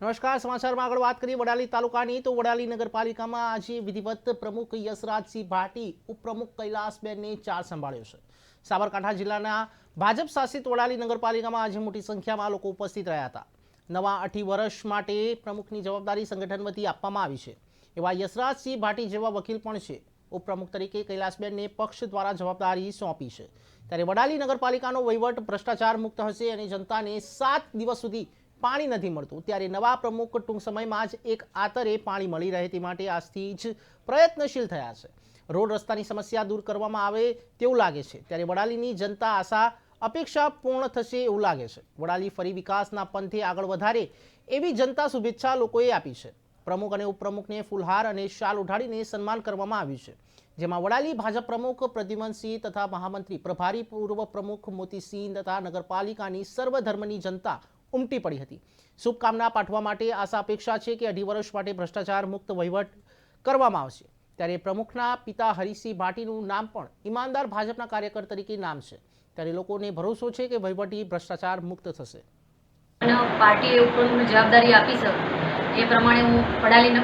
નમસ્કાર, સમાચારમાં આગળ વાત કરીએ વડાલી તાલુકાની. તો વડાલી નગરપાલિકામાં આજે વિધિવત પ્રમુખ યશરાજસિંહ ભાટી, ઉપપ્રમુખ કૈલાસબેનને ચાર સંભાળ્યો છે. સાબરકાંઠા જિલ્લાના ભાજપ શાસિત વડાલી નગરપાલિકામાં આજે મોટી સંખ્યામાં લોકો ઉપસ્થિત રહ્યા હતા. નવા અઢી વર્ષ માટે પ્રમુખની જવાબદારી સંગઠન વતી આપવામાં આવી છે. એવા યશરાજસિંહ ભાટી જેવા વકીલ પણ છે. ઉપપ્રમુખ તરીકે કૈલાસબેનને પક્ષ દ્વારા જવાબદારી સોંપી છે. ત્યારે વડાલી નગરપાલિકાનો વહીવટ ભ્રષ્ટાચાર મુક્ત હશે અને જનતાને સાત દિવસ સુધી પાણી નથી મળતું. ત્યારે નવા પ્રમુખ ટૂંક સમયમાં જ એક આતરે પાણી મળી રહે તે માટે આજથી જ પ્રયત્નશીલ થયા છે. રોડ રસ્તાની સમસ્યા દૂર કરવામાં આવે તેવું લાગે છે. ત્યારે વડાલીની જનતા આશા અપેક્ષા પૂર્ણ થશે એવું લાગે છે. વડાલી ફરી વિકાસના પંથે આગળ વધારે એવી જનતા શુભેચ્છા લોકોએ આપી છે. પ્રમુખ અને ઉપપ્રમુખને ફૂલહાર અને શાલ ઉઢાડીને સન્માન કરવામાં આવ્યું છે. જેમાં વડાલી ભાજપ પ્રમુખ પ્રદ્યુમનસિંહ તથા મહામંત્રી પ્રભારી પૂર્વ પ્રમુખ મોતીસિંહ તથા નગરપાલિકાની સર્વધર્મની જનતા ઉમટી પડી હતી. શુભકામના પાઠવા માટે આશા અપેક્ષા છે કે અઢી વર્ષ માટે ભ્રષ્ટાચાર મુક્ત વહીવટ કરવામાં આવશે. ત્યારે પ્રમુખના પિતા હરિસિંહ ભાટીનું નામ પણ ઈમાનદાર ભાજપના કાર્યકર તરીકે નામ છે. ત્યારે લોકોને ભરોસો છે કે વહીવટી ભ્રષ્ટાચાર મુક્ત થશે. પાર્ટીએ ઉપરની જવાબદારી આપી છે. એ પ્રમાણે હું વડાલી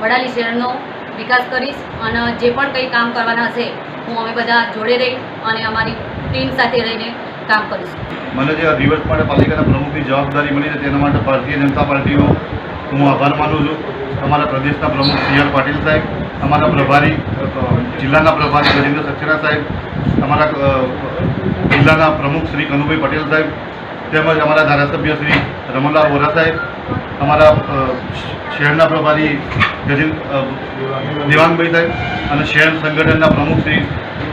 વડાલી શહેરનો વિકાસ કરીશ અને જે પણ કંઈ કામ કરવાના હશે હું અમે બધા જોડે રહી અને અમારી ટીમ સાથે રહીને કામ કરીશું. મને જે દિવસ માટે પાલિકાના પ્રમુખની જવાબદારી મળી છે તેના માટે ભારતીય જનતા પાર્ટીનો હું આભાર માનું છું. અમારા પ્રદેશના પ્રમુખ સી આર પાટીલ સાહેબ, અમારા પ્રભારી જિલ્લાના પ્રભારી ગજેન્દ્ર સક્સેના સાહેબ, અમારા જિલ્લાના પ્રમુખ શ્રી કનુભાઈ પટેલ સાહેબ, તેમજ અમારા ધારાસભ્ય શ્રી રમણલાલ વોરા સાહેબ, અમારા શહેરના પ્રભારી ગજેન્દ્ર દેવાંગભાઈ સાહેબ અને શહેર સંગઠનના પ્રમુખ શ્રી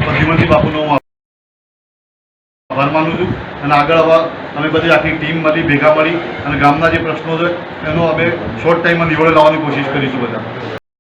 પ્રદ્યુમનસિંહ બાપુનો આભાર માનું છું. અને આગળ હવે અમે બધી આખી ટીમ મળી ભેગા મળી અને ગામના જે પ્રશ્નો છે, એનો અમે શોર્ટ ટાઈમમાં નિવડે લાવવાની કોશિશ કરીશું બધા.